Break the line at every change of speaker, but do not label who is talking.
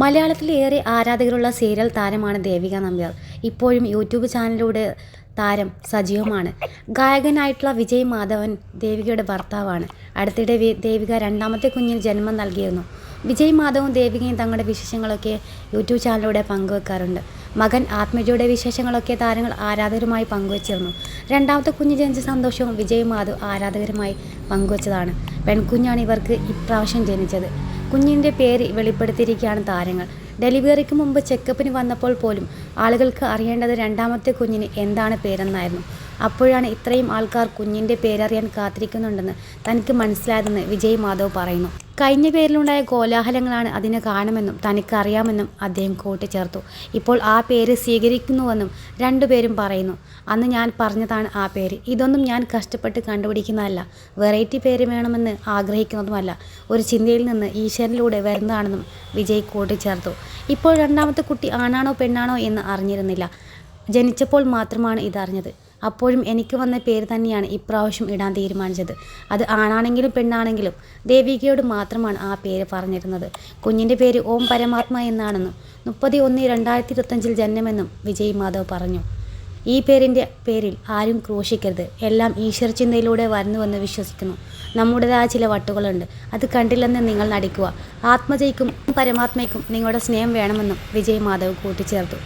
മലയാളത്തിലെ ഏറെ ആരാധകരുള്ള സീരിയൽ താരമാണ് ദേവിക നമ്പ്യാർ. ഇപ്പോഴും യൂട്യൂബ് ചാനലിലൂടെ താരം സജീവമാണ്. ഗായകനായിട്ടുള്ള വിജയ് മാധവൻ ദേവികയുടെ ഭർത്താവാണ്. അടുത്തിടെ ദേവിക രണ്ടാമത്തെ കുഞ്ഞിന് ജന്മം നൽകിയിരുന്നു. വിജയ് മാധവും ദേവികയും തങ്ങളുടെ വിശേഷങ്ങളൊക്കെ യൂട്യൂബ് ചാനലിലൂടെ പങ്കുവെക്കാറുണ്ട്. മകൻ ആത്മജയുടെ വിശേഷങ്ങളൊക്കെ താരങ്ങൾ ആരാധകരുമായി പങ്കുവച്ചിരുന്നു. രണ്ടാമത്തെ കുഞ്ഞ് ജനിച്ച സന്തോഷവും വിജയ് മാധവ് ആരാധകരുമായി പങ്കുവച്ചതാണ്. പെൺകുഞ്ഞാണ് ഇവർക്ക് ഇപ്രാവശ്യം ജനിച്ചത്. കുഞ്ഞിന്റെ പേര് വെളിപ്പെടുത്തിയിരിക്കുകയാണ് താരങ്ങൾ. ഡെലിവറിക്ക് മുമ്പ് ചെക്കപ്പിന് വന്നപ്പോൾ പോലും ആളുകൾക്ക് അറിയേണ്ടത് രണ്ടാമത്തെ കുഞ്ഞിന് എന്താണ് പേരെന്നായിരുന്നു. അപ്പോഴാണ് ഇത്രയും ആൾക്കാർ കുഞ്ഞിന്റെ പേരറിയാൻ കാത്തിരിക്കുന്നുണ്ടെന്ന് തനിക്ക് മനസ്സിലായതെന്ന് വിജയ് മാധവ് പറയുന്നു. കഴിഞ്ഞ പേരിലുണ്ടായ കോലാഹലങ്ങളാണ് അതിനെ കാണുമെന്നും തനിക്കറിയാമെന്നും അദ്ദേഹം കൂട്ടിച്ചേർത്തു. ഇപ്പോൾ ആ പേര് സ്വീകരിക്കുന്നുവെന്നും രണ്ടുപേരും പറയുന്നു. അന്ന് ഞാൻ പറഞ്ഞതാണ് ആ പേര്. ഇതൊന്നും ഞാൻ കഷ്ടപ്പെട്ട് കണ്ടുപിടിക്കുന്നതല്ല. വെറൈറ്റി പേര് വേണമെന്ന് ആഗ്രഹിക്കുന്നതുമല്ല. ഒരു ചിന്തയിൽ നിന്ന് ഈശ്വരനിലൂടെ വരുന്നതാണെന്നും വിജയ് കൂട്ടിച്ചേർത്തു. ഇപ്പോൾ രണ്ടാമത്തെ കുട്ടി ആണാണോ പെണ്ണാണോ എന്ന് അറിഞ്ഞിരുന്നില്ല. ജനിച്ചപ്പോൾ മാത്രമാണ് ഇതറിഞ്ഞത്. അപ്പോഴും എനിക്ക് വന്ന പേര് തന്നെയാണ് ഇപ്രാവശ്യം ഇടാൻ തീരുമാനിച്ചത്. അത് ആണാണെങ്കിലും പെണ്ണാണെങ്കിലും ദേവികയോട് മാത്രമാണ് ആ പേര് പറഞ്ഞിരുന്നത്. കുഞ്ഞിന്റെ പേര് ഓം പരമാത്മ എന്നാണെന്നും മുപ്പത്തി ഒന്ന് രണ്ടായിരത്തി ഇരുപത്തഞ്ചിൽ ജന്മമെന്നും വിജയ് മാധവ് പറഞ്ഞു. ഈ പേരിന്റെ പേരിൽ ആരും ക്രൂശിക്കരുത്. എല്ലാം ഈശ്വര ചിന്തയിലൂടെ വരുന്നുവെന്ന് വിശ്വസിക്കുന്നു. നമ്മുടേതായ ചില വട്ടുകളുണ്ട്. അത് കണ്ടില്ലെന്ന് നിങ്ങൾ നടിക്കുക. ആത്മജയ്ക്കും പരമാത്മയ്ക്കും നിങ്ങളുടെ സ്നേഹം വേണമെന്നും വിജയ് മാധവ് കൂട്ടിച്ചേർത്തു.